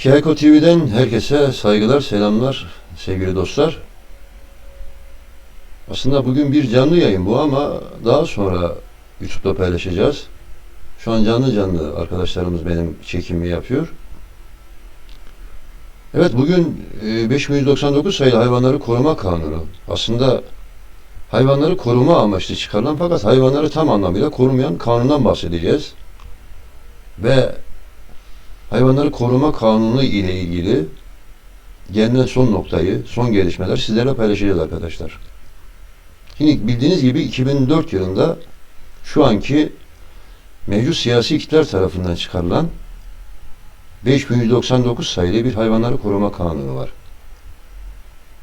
Kiyako TV'den herkese saygılar, selamlar sevgili dostlar. Aslında bugün bir canlı yayın bu ama daha sonra YouTube'da paylaşacağız. Şu an canlı canlı arkadaşlarımız benim çekimi yapıyor. Evet bugün e, 5199 sayılı hayvanları koruma kanunu. Aslında hayvanları koruma amaçlı çıkarılan fakat hayvanları tam anlamıyla korumayan kanundan bahsedeceğiz. Ve hayvanları koruma kanunu ile ilgili gelinen son noktayı, son gelişmeler sizlerle paylaşacağız arkadaşlar. Şimdi bildiğiniz gibi 2004 yılında şu anki mevcut siyasi iktidar tarafından çıkarılan 5199 sayılı bir hayvanları koruma kanunu var.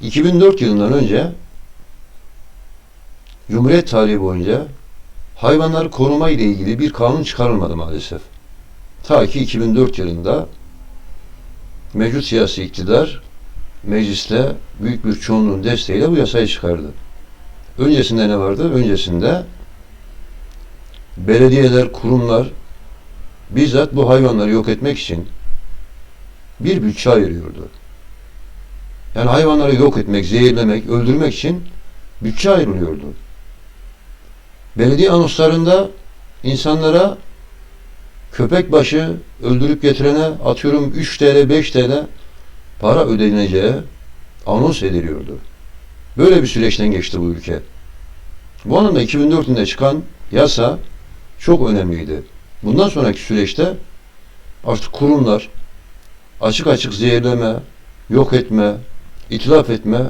2004 yılından önce Cumhuriyet tarihi boyunca hayvanları koruma ile ilgili bir kanun çıkarılmadı maalesef. Ta ki 2004 yılında mevcut siyasi iktidar mecliste büyük bir çoğunluğun desteğiyle bu yasayı çıkardı. Öncesinde ne vardı? Öncesinde belediyeler, kurumlar bizzat bu hayvanları yok etmek için bir bütçe ayırıyordu. Yani hayvanları yok etmek, zehirlemek, öldürmek için bütçe ayrılıyordu. Belediye anonslarında insanlara köpek başı öldürüp getirene atıyorum 3 TL, 5 TL para ödeneceği anons ediliyordu. Böyle bir süreçten geçti bu ülke. Bu anlamda 2004 yılında çıkan yasa çok önemliydi. Bundan sonraki süreçte artık kurumlar açık açık zehirleme, yok etme, itilaf etme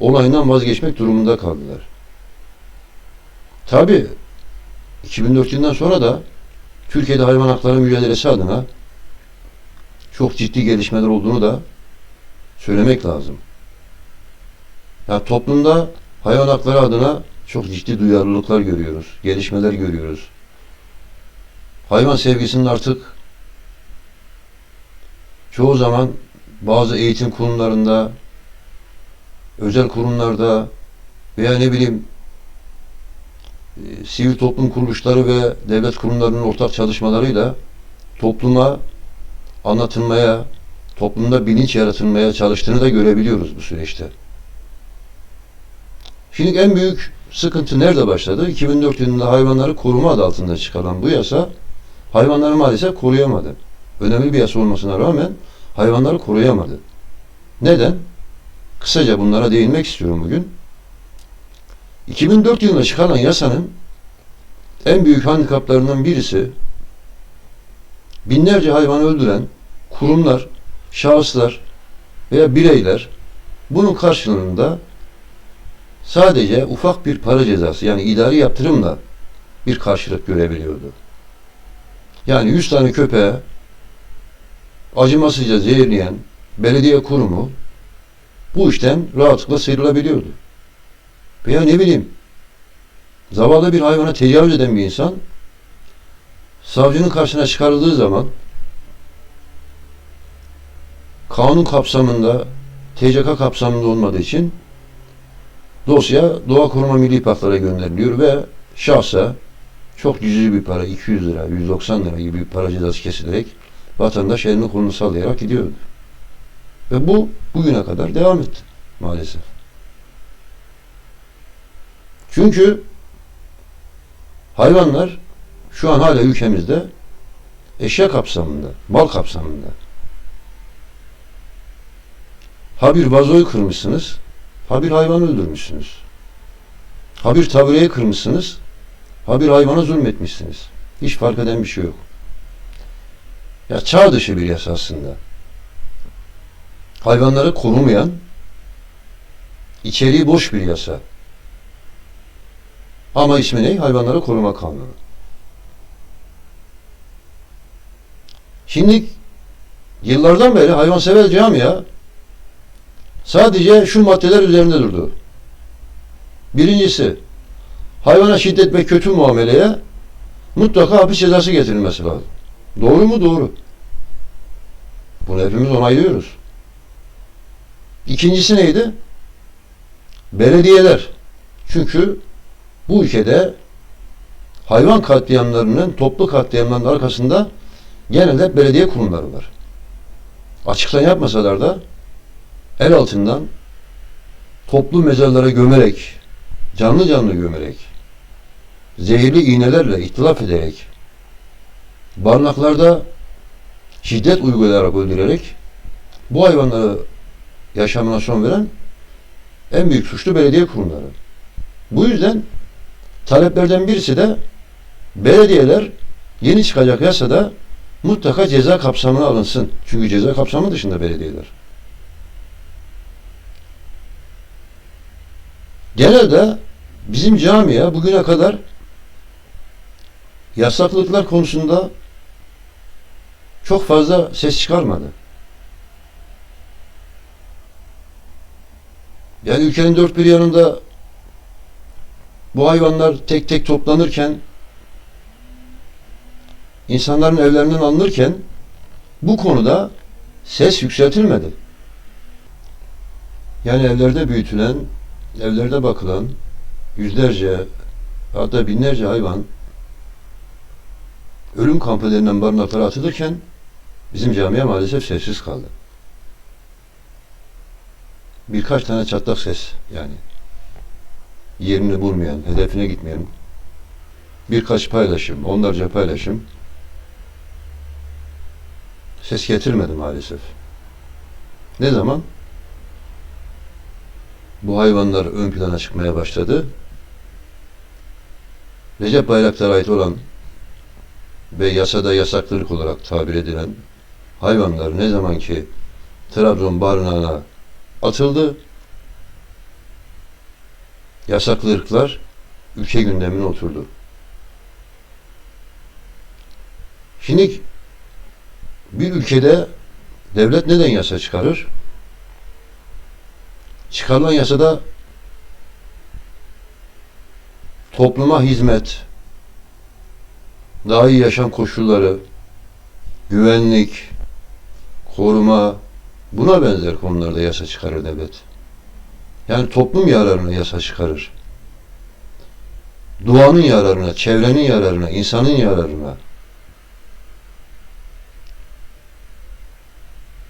olayından vazgeçmek durumunda kaldılar. Tabi 2004 yılından sonra da Türkiye'de hayvan hakları mücadelesi adına çok ciddi gelişmeler olduğunu da söylemek lazım. Yani toplumda hayvan hakları adına çok ciddi duyarlılıklar görüyoruz, gelişmeler görüyoruz. Hayvan sevgisinin artık çoğu zaman bazı eğitim kurumlarında, özel kurumlarda veya ne bileyim sivil toplum kuruluşları ve devlet kurumlarının ortak çalışmalarıyla topluma anlatılmaya, toplumda bilinç yaratılmaya çalıştığını da görebiliyoruz bu süreçte. Şimdi en büyük sıkıntı nerede başladı? 2004 yılında hayvanları koruma adı altında çıkarılan bu yasa hayvanları maalesef koruyamadı. Önemli bir yasa olmasına rağmen hayvanları koruyamadı. Neden? Kısaca bunlara değinmek istiyorum bugün. 2004 yılında çıkarılan yasanın en büyük handikaplarından birisi binlerce hayvan öldüren kurumlar, şahıslar veya bireyler bunun karşılığında sadece ufak bir para cezası yani idari yaptırımla bir karşılık görebiliyordu. Yani 100 tane köpeğe acımasızca zehirleyen belediye kurumu bu işten rahatlıkla sıyrılabiliyordu. Veya ne bileyim zavallı bir hayvana tecavüz eden bir insan savcının karşısına çıkarıldığı zaman kanun kapsamında TCK kapsamında olmadığı için dosya Doğa Koruma Milli Parklara gönderiliyor ve şahsa çok cüzi bir para 200 lira 190 lira gibi bir para cezası kesilerek vatandaş elini kolunu sallayarak gidiyordu. Ve bu bugüne kadar devam etti maalesef. Çünkü hayvanlar şu an hala ülkemizde eşya kapsamında, bal kapsamında. Ha bir vazoyu kırmışsınız, ha bir hayvan öldürmüşsünüz. Ha bir tabureyi kırmışsınız, ha bir hayvana zulmetmişsiniz. Hiç fark eden bir şey yok. Ya çağ dışı bir yasa aslında. Hayvanları korumayan, içeriği boş bir yasa. Ama ismi ne? Hayvanları koruma kanunu. Şimdi yıllardan beri hayvansever camia sadece şu maddeler üzerinde durdu. Birincisi hayvana şiddet ve kötü muameleye mutlaka hapis cezası getirilmesi lazım. Doğru mu? Doğru. Bunu hepimiz onaylıyoruz. İkincisi neydi? Belediyeler. Çünkü bu ülkede hayvan katliamlarının, toplu katliamların arkasında genelde belediye kurumları var. açıktan yapmasalar da el altından toplu mezarlara gömerek, canlı canlı gömerek, zehirli iğnelerle ihtilaf ederek, barınaklarda şiddet uygulayarak öldürerek bu hayvanları yaşamına son veren en büyük suçlu belediye kurumları. Bu yüzden taleplerden birisi de belediyeler yeni çıkacak yasada mutlaka ceza kapsamına alınsın. Çünkü ceza kapsamı dışında belediyeler. Genelde bizim camiye bugüne kadar yasaklıklar konusunda çok fazla ses çıkarmadı. Yani ülkenin dört bir yanında bu hayvanlar tek tek toplanırken insanların evlerinden alınırken bu konuda ses yükseltilmedi. Yani evlerde büyütülen, evlerde bakılan yüzlerce hatta binlerce hayvan ölüm kampı denilen barınaklara atılırken bizim camiye maalesef sessiz kaldı. Birkaç tane çatlak ses yani yerini bulmayan, hedefine gitmeyen birkaç paylaşım, onlarca paylaşım ses getirmedi maalesef. Ne zaman? Bu hayvanlar ön plana çıkmaya başladı. Recep Bayraktar'a ait olan ve yasada yasaklılık olarak tabir edilen hayvanlar ne zaman ki Trabzon barınağına atıldı, yasaklı ırklar ülke gündemine oturdu. Şimdi bir ülkede devlet neden yasa çıkarır? Çıkarılan yasada topluma hizmet, daha iyi yaşam koşulları, güvenlik, koruma, buna benzer konularda yasa çıkarır devlet. Yani toplum yararına yasa çıkarır. Doğanın yararına, çevrenin yararına, insanın yararına.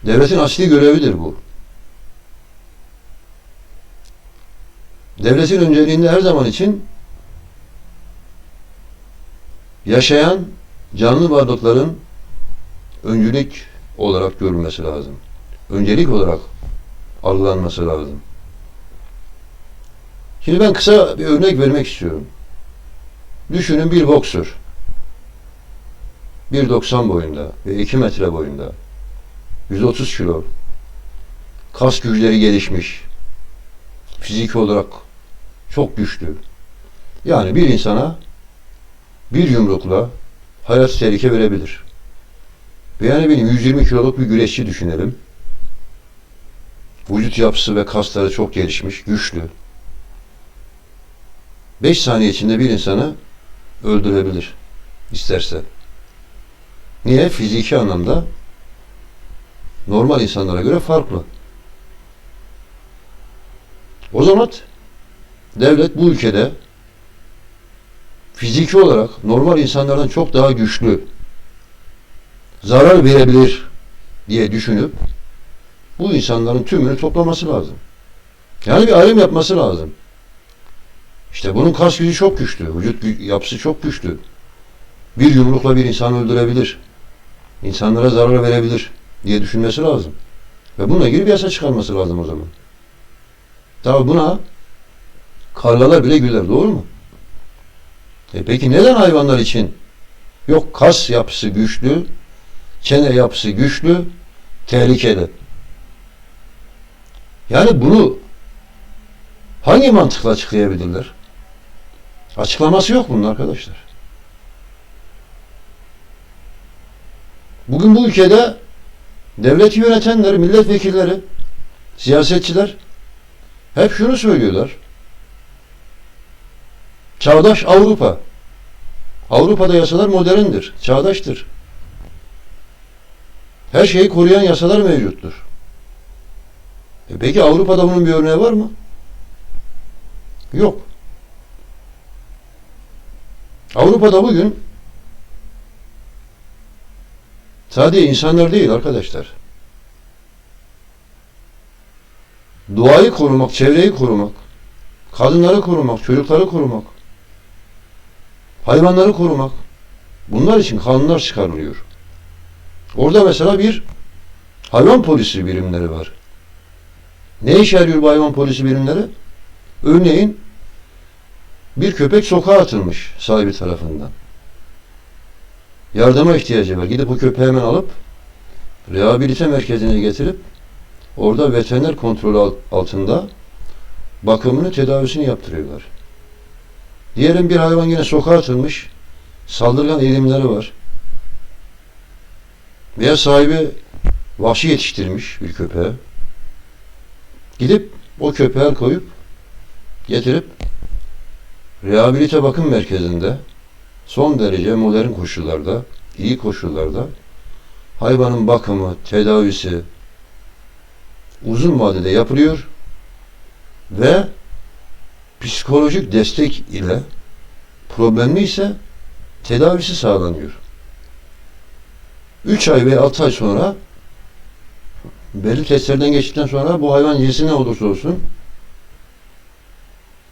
Devletin asli görevidir bu. Devletin önceliğinde her zaman için yaşayan canlı varlıkların öncülük olarak görülmesi lazım. Öncelik olarak algılanması lazım. Şimdi ben kısa bir örnek vermek istiyorum. Düşünün bir boksör. 1.90 boyunda ve 2 metre boyunda. 130 kilo. Kas güçleri gelişmiş. Fiziki olarak çok güçlü. Yani bir insana bir yumrukla hayat tehlike verebilir. Ve yani benim 120 kiloluk bir güreşçi düşünelim. Vücut yapısı ve kasları çok gelişmiş, güçlü. 5 saniye içinde bir insanı öldürebilir isterse. Niye? Fiziki anlamda normal insanlara göre farklı. O zaman devlet bu ülkede fiziki olarak normal insanlardan çok daha güçlü zarar verebilir diye düşünüp bu insanların tümünü toplaması lazım. Yani bir ayrım yapması lazım. İşte bunun kas gücü çok güçlü. Vücut yapısı çok güçlü. Bir yumrukla bir insanı öldürebilir. İnsanlara zarar verebilir diye düşünmesi lazım. Ve bununla ilgili bir yasa çıkarması lazım o zaman. Tabi buna kargalar bile güler. Doğru mu? E peki neden hayvanlar için yok kas yapısı güçlü, çene yapısı güçlü, tehlikeli? Yani bunu hangi mantıkla açıklayabilirler? Açıklaması yok bunun arkadaşlar. Bugün bu ülkede devleti yönetenler, milletvekilleri, siyasetçiler hep şunu söylüyorlar. Çağdaş Avrupa. Avrupa'da yasalar moderndir, çağdaştır. Her şeyi koruyan yasalar mevcuttur. E peki Avrupa'da bunun bir örneği var mı? Yok. Avrupa'da bugün sadece insanlar değil arkadaşlar. doğayı korumak, çevreyi korumak, kadınları korumak, çocukları korumak, hayvanları korumak. Bunlar için kanunlar çıkarılıyor. Orada mesela bir hayvan polisi birimleri var. Ne işe yarıyor bu hayvan polisi birimleri? Örneğin bir köpek sokağa atılmış sahibi tarafından. Yardıma ihtiyacı var. Gidip o köpeği hemen alıp rehabilite merkezine getirip orada veteriner kontrolü al- altında bakımını, tedavisini yaptırıyorlar. Diyelim bir hayvan yine sokağa atılmış, saldırgan eğilimleri var. Veya sahibi vahşi yetiştirmiş bir köpeğe. Gidip o köpeğe koyup getirip rehabilite bakım merkezinde son derece modern koşullarda, iyi koşullarda hayvanın bakımı, tedavisi uzun vadede yapılıyor ve psikolojik destek ile problemli ise tedavisi sağlanıyor. 3 ay veya 6 ay sonra belli testlerden geçtikten sonra bu hayvan cinsi ne olursa olsun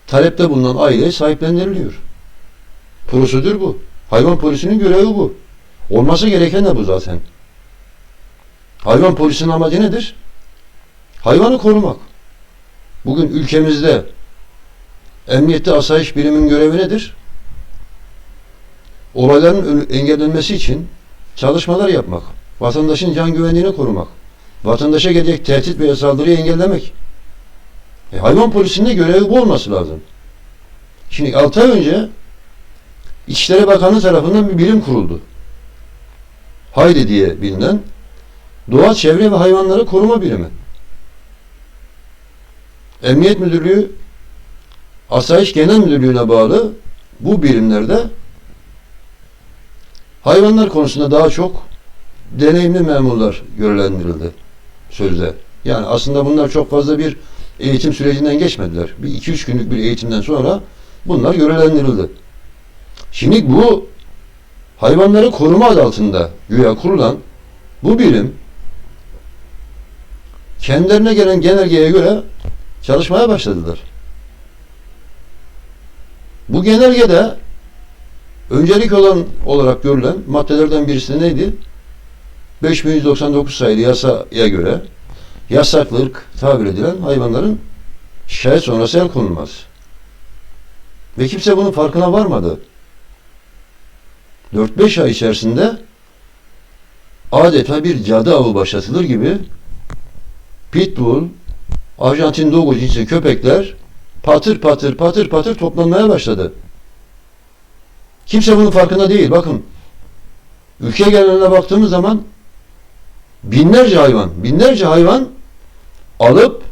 talepte bulunan aileye sahiplendiriliyor. Prosedür bu. Hayvan polisinin görevi bu. Olması gereken de bu zaten. Hayvan polisinin amacı nedir? Hayvanı korumak. Bugün ülkemizde emniyette asayiş birimin görevi nedir? Olayların engellenmesi için çalışmalar yapmak. Vatandaşın can güvenliğini korumak. Vatandaşa gelecek tehdit veya saldırıyı engellemek. E, hayvan polisinin de görevi bu olması lazım. Şimdi 6 ay önce İçişleri Bakanı tarafından bir birim kuruldu. Haydi diye bilinen Doğa, Çevre ve Hayvanları Koruma Birimi. Emniyet Müdürlüğü Asayiş Genel Müdürlüğü'ne bağlı bu birimlerde hayvanlar konusunda daha çok deneyimli memurlar görevlendirildi sözde. Yani aslında bunlar çok fazla bir eğitim sürecinden geçmediler. Bir iki üç günlük bir eğitimden sonra bunlar görevlendirildi. Şimdi bu hayvanları koruma adı altında güya kurulan bu birim kendilerine gelen genelgeye göre çalışmaya başladılar. Bu genelgede öncelik olan olarak görülen maddelerden birisi neydi? 5199 sayılı yasaya göre yasaklı ırk tabir edilen hayvanların şikayet sonrası el konulmaz. Ve kimse bunun farkına varmadı. 4-5 ay içerisinde adeta bir cadı avı başlatılır gibi pitbull, Arjantin Dogo cinsi köpekler patır patır patır patır toplanmaya başladı. Kimse bunun farkında değil. Bakın ülke geneline baktığımız zaman binlerce hayvan, binlerce hayvan alıp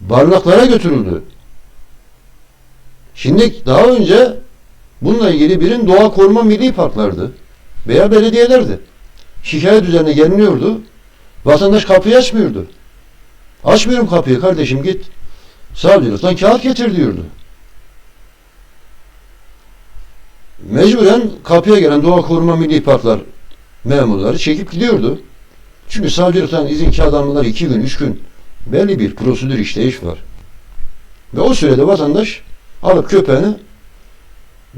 barınaklara götürüldü. Şimdi daha önce bununla ilgili birin doğa koruma milli parklardı veya belediyelerdi. Şikayet üzerine geliniyordu. Vatandaş kapıyı açmıyordu. Açmıyorum kapıyı kardeşim git. Savcılıktan kağıt getir diyordu. Mecburen kapıya gelen doğa koruma milli parklar memurları çekip gidiyordu. Çünkü savcılıktan izin kağıt almaları iki gün, üç gün belli bir prosedür işleyiş var. Ve o sürede vatandaş alıp köpeğini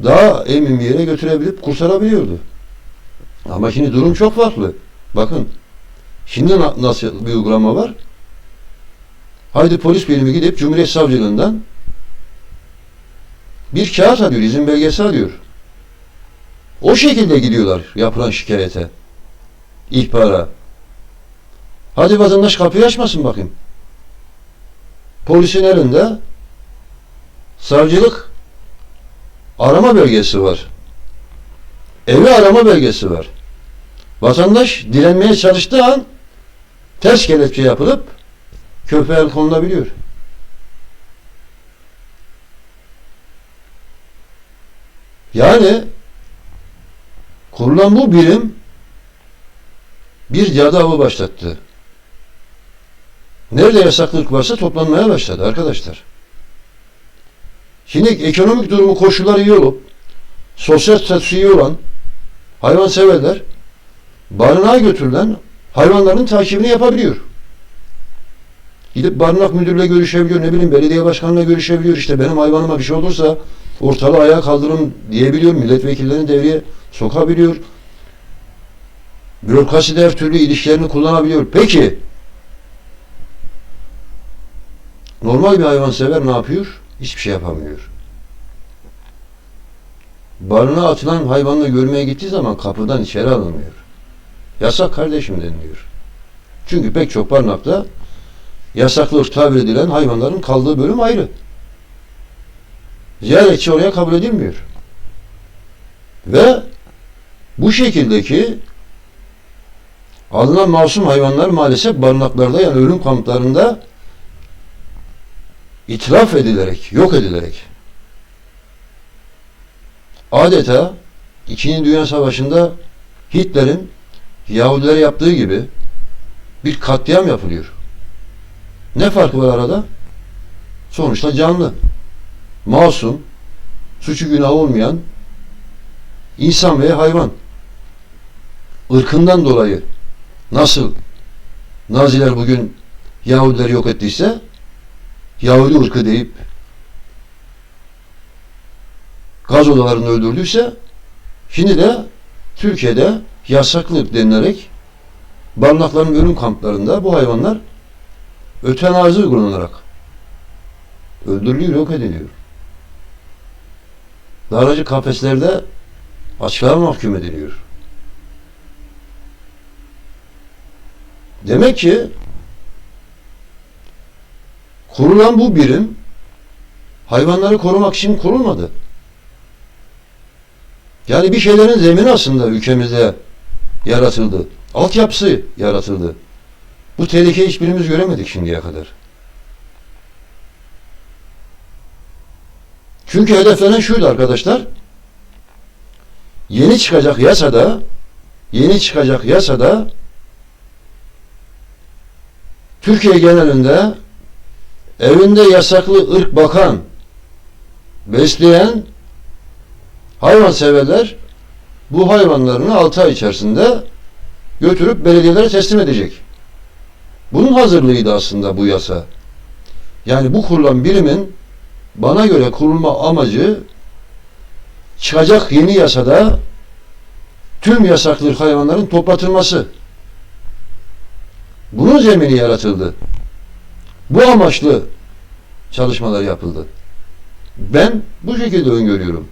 daha emin bir yere götürebilip kurtarabiliyordu. Ama şimdi durum çok farklı. Bakın şimdi na- nasıl bir uygulama var? Haydi polis birimi gidip Cumhuriyet Savcılığından bir kağıt alıyor, izin belgesi alıyor. O şekilde gidiyorlar yapılan şikayete, ihbara. Hadi vatandaş kapıyı açmasın bakayım. Polisin elinde savcılık arama belgesi var. Evi arama belgesi var. Vatandaş direnmeye çalıştığı an ters kelepçe yapılıp köpeğe konulabiliyor. Yani kurulan bu birim bir cadı avı başlattı. Nerede yasaklık varsa toplanmaya başladı arkadaşlar. Şimdi ekonomik durumu koşulları iyi olup sosyal statüsü iyi olan hayvanseverler barınağa götürülen hayvanların takibini yapabiliyor. Gidip barınak müdürüyle görüşebiliyor, ne bileyim belediye başkanıyla görüşebiliyor. İşte benim hayvanıma bir şey olursa ortalığı ayağa kaldırın diyebiliyor. Milletvekillerini devreye sokabiliyor. Bürokrasi de her türlü ilişkilerini kullanabiliyor. Peki normal bir hayvansever ne yapıyor? Hiçbir şey yapamıyor. Barınağa atılan hayvanla görmeye gittiği zaman kapıdan içeri alınmıyor. Yasak kardeşim deniliyor. Çünkü pek çok barınakta yasaklı tabir edilen hayvanların kaldığı bölüm ayrı. Ziyaretçi oraya kabul edilmiyor. Ve bu şekildeki alınan masum hayvanlar maalesef barınaklarda yani ölüm kamplarında itiraf edilerek, yok edilerek adeta İkinci Dünya Savaşı'nda Hitler'in Yahudilere yaptığı gibi bir katliam yapılıyor. Ne farkı var arada? Sonuçta canlı, masum, suçu günah olmayan insan veya hayvan. ırkından dolayı nasıl Naziler bugün Yahudileri yok ettiyse Yahudi ırkı deyip gaz odalarını öldürdüyse şimdi de Türkiye'de yasaklı denilerek barınakların ölüm kamplarında bu hayvanlar ötenazi uygulanarak öldürülüyor, yok ediliyor. Daracı kafeslerde açlığa mahkum ediliyor. Demek ki kurulan bu birim hayvanları korumak için kurulmadı. Yani bir şeylerin zemini aslında ülkemizde yaratıldı. Altyapısı yaratıldı. Bu tehlikeyi hiçbirimiz göremedik şimdiye kadar. Çünkü hedeflenen şuydu arkadaşlar. Yeni çıkacak yasada yeni çıkacak yasada Türkiye genelinde evinde yasaklı ırk bakan besleyen hayvanseverler bu hayvanlarını 6 ay içerisinde götürüp belediyelere teslim edecek. Bunun hazırlığıydı aslında bu yasa. Yani bu kurulan birimin bana göre kurulma amacı çıkacak yeni yasada tüm yasaklı hayvanların toplatılması. Bunun zemini yaratıldı. Bu amaçlı çalışmalar yapıldı. Ben bu şekilde öngörüyorum.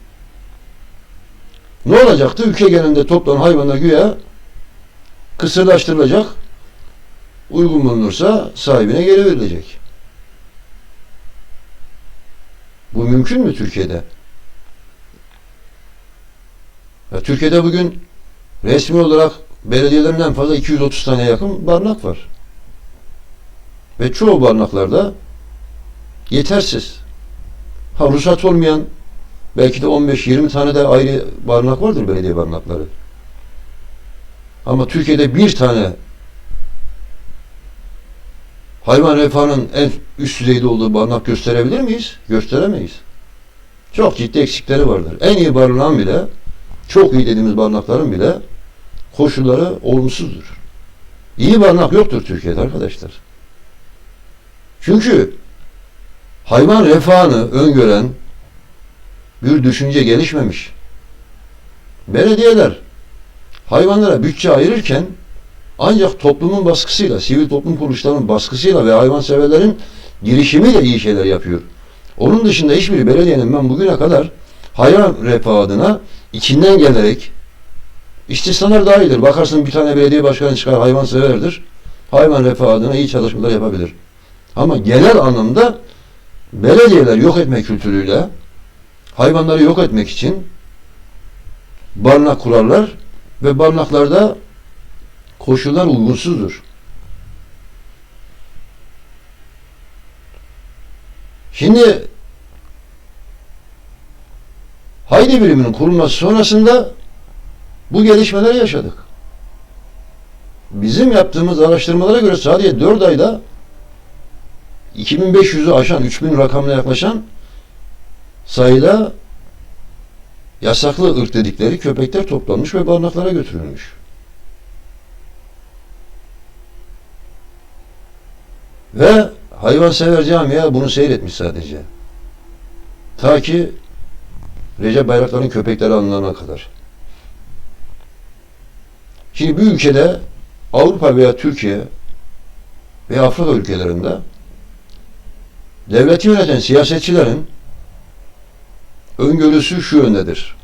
Ne olacaktı? Ülke genelinde toplanan hayvanlar güya kısırlaştırılacak. Uygun bulunursa sahibine geri verilecek. Bu mümkün mü Türkiye'de? Ya Türkiye'de bugün resmi olarak belediyelerin en fazla 230 tane yakın barınak var. Ve çoğu barınaklarda yetersiz. Ha ruhsat olmayan belki de 15-20 tane de ayrı barınak vardır belediye barınakları. Ama Türkiye'de bir tane hayvan refahının en üst düzeyde olduğu barınak gösterebilir miyiz? Gösteremeyiz. Çok ciddi eksikleri vardır. En iyi barınağın bile, çok iyi dediğimiz barınakların bile koşulları olumsuzdur. İyi barınak yoktur Türkiye'de arkadaşlar. Çünkü hayvan refahını öngören bir düşünce gelişmemiş. Belediyeler hayvanlara bütçe ayırırken ancak toplumun baskısıyla, sivil toplum kuruluşlarının baskısıyla ve hayvanseverlerin girişimiyle iyi şeyler yapıyor. Onun dışında hiçbir belediyenin ben bugüne kadar hayvan refahı adına içinden gelerek istisnalar dahidir. Bakarsın bir tane belediye başkanı çıkar hayvanseverdir. Hayvan refahı adına iyi çalışmalar yapabilir. Ama genel anlamda belediyeler yok etme kültürüyle hayvanları yok etmek için barınak kurarlar ve barınaklarda koşullar uygunsuzdur. Şimdi Haydi biriminin kurulması sonrasında bu gelişmeleri yaşadık. Bizim yaptığımız araştırmalara göre sadece 4 ayda 2500'ü aşan, 3000 rakamına yaklaşan sayıda yasaklı ırk dedikleri köpekler toplanmış ve barınaklara götürülmüş. Ve hayvansever camia bunu seyretmiş sadece. Ta ki Recep Bayraktar'ın köpekleri alınana kadar. Şimdi bir ülkede Avrupa veya Türkiye veya Afrika ülkelerinde devleti yöneten siyasetçilerin öngörüsü şu yöndedir.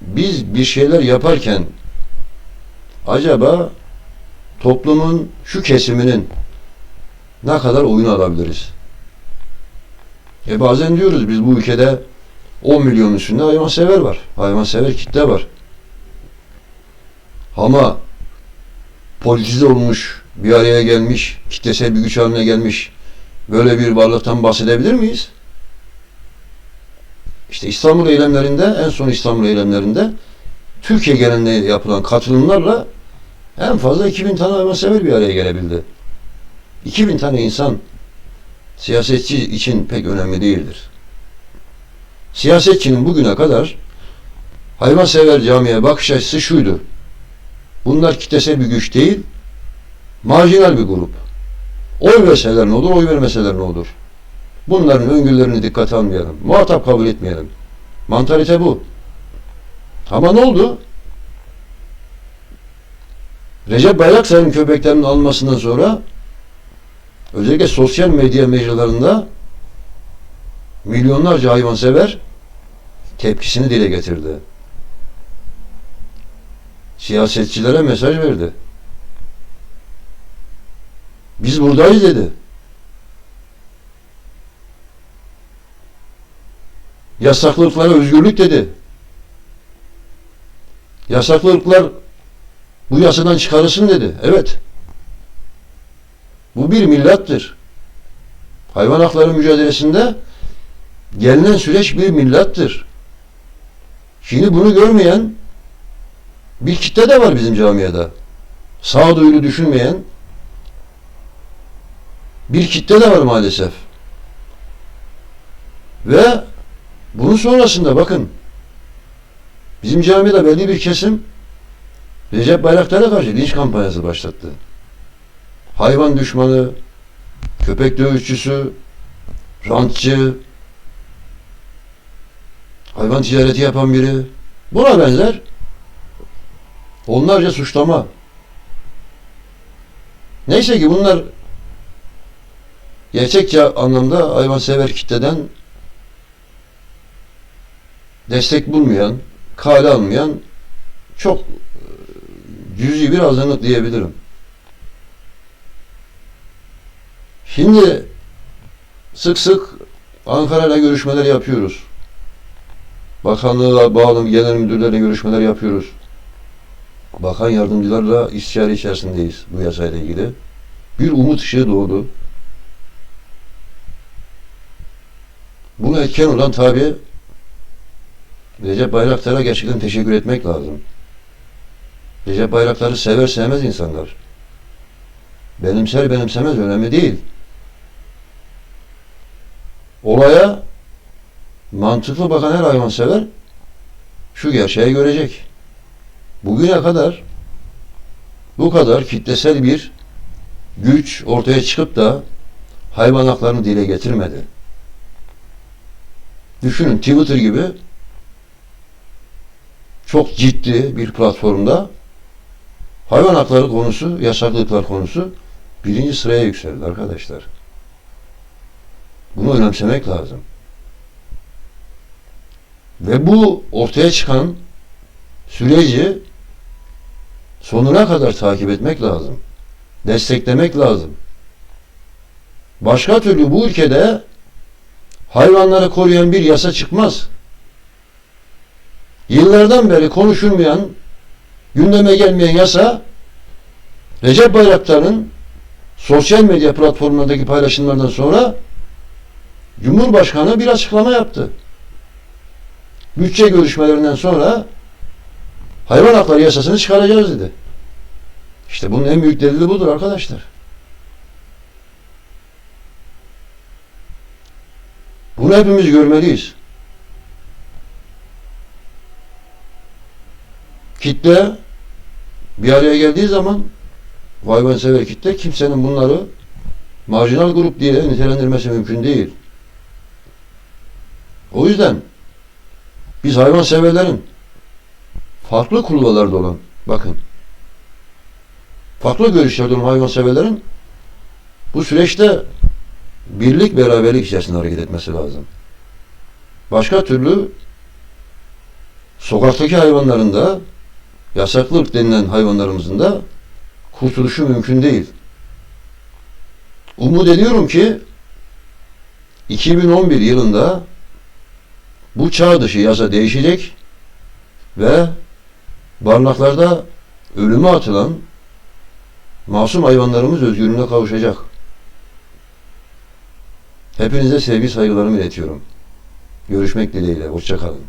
Biz bir şeyler yaparken acaba toplumun şu kesiminin ne kadar oyun alabiliriz? E bazen diyoruz biz bu ülkede 10 milyon üstünde hayvansever var. Hayvansever kitle var. Ama politize olmuş, bir araya gelmiş, kitlesel bir güç haline gelmiş böyle bir varlıktan bahsedebilir miyiz? İşte İstanbul eylemlerinde, en son İstanbul eylemlerinde Türkiye genelinde yapılan katılımlarla en fazla 2000 tane hayvansever bir araya gelebildi. 2000 tane insan siyasetçi için pek önemli değildir. Siyasetçinin bugüne kadar hayvansever camiye bakış açısı şuydu. Bunlar kitlesel bir güç değil, marjinal bir grup. Oy verseler ne olur, oy vermeseler ne olur? Bunların öngörülerini dikkate almayalım. Muhatap kabul etmeyelim. Mantalite bu. Ama ne oldu? Recep Bayraktar'ın köpeklerinin alınmasından sonra özellikle sosyal medya mecralarında milyonlarca hayvansever tepkisini dile getirdi. Siyasetçilere mesaj verdi. Biz buradayız dedi. Yasaklı ırklara özgürlük dedi. Yasaklı ırklar bu yasadan çıkarılsın dedi. Evet. Bu bir millattır. Hayvan hakları mücadelesinde gelinen süreç bir millattır. Şimdi bunu görmeyen bir kitle de var bizim camiada. Sağduyulu düşünmeyen bir kitle de var maalesef. Ve bunun sonrasında bakın bizim camiada belli bir kesim Recep Bayraktar'a karşı linç kampanyası başlattı. Hayvan düşmanı, köpek dövüşçüsü, rantçı, hayvan ticareti yapan biri. Buna benzer onlarca suçlama. Neyse ki bunlar gerçekçe anlamda hayvansever kitleden destek bulmayan, kale almayan çok e, cüzi bir azınlık diyebilirim. Şimdi sık sık Ankara'yla görüşmeler yapıyoruz. Bakanlığa bağlı genel müdürlerle görüşmeler yapıyoruz. Bakan yardımcılarla istişare içerisindeyiz bu yasayla ilgili. Bir umut ışığı doğdu. Buna etken olan tabi Recep Bayraktar'a gerçekten teşekkür etmek lazım. Recep Bayraktar'ı sever sevmez insanlar. Benimser benimsemez önemli değil. Olaya mantıklı bakan her hayvansever şu gerçeği görecek. Bugüne kadar bu kadar kitlesel bir güç ortaya çıkıp da hayvan haklarını dile getirmedi. Düşünün Twitter gibi çok ciddi bir platformda hayvan hakları konusu, yasaklıklar konusu birinci sıraya yükseldi arkadaşlar. Bunu önemsemek lazım. Ve bu ortaya çıkan süreci sonuna kadar takip etmek lazım. Desteklemek lazım. Başka türlü bu ülkede hayvanları koruyan bir yasa çıkmaz. Yıllardan beri konuşulmayan, gündeme gelmeyen yasa Recep Bayraktar'ın sosyal medya platformlarındaki paylaşımlardan sonra Cumhurbaşkanı bir açıklama yaptı. Bütçe görüşmelerinden sonra hayvan hakları yasasını çıkaracağız dedi. İşte bunun en büyük delili budur arkadaşlar. Bunu hepimiz görmeliyiz. Kitle bir araya geldiği zaman hayvansever kitle kimsenin bunları marjinal grup diye nitelendirmesi mümkün değil. O yüzden biz hayvanseverlerin farklı kulvarlarda olan bakın farklı görüşlerde olan hayvanseverlerin bu süreçte birlik beraberlik içerisinde hareket etmesi lazım. Başka türlü sokaktaki hayvanların da yasaklı denilen hayvanlarımızın da kurtuluşu mümkün değil. Umut ediyorum ki 2011 yılında bu çağ dışı yasa değişecek ve barınaklarda ölüme atılan masum hayvanlarımız özgürlüğüne kavuşacak. Hepinize sevgi saygılarımı iletiyorum. Görüşmek dileğiyle. Hoşçakalın.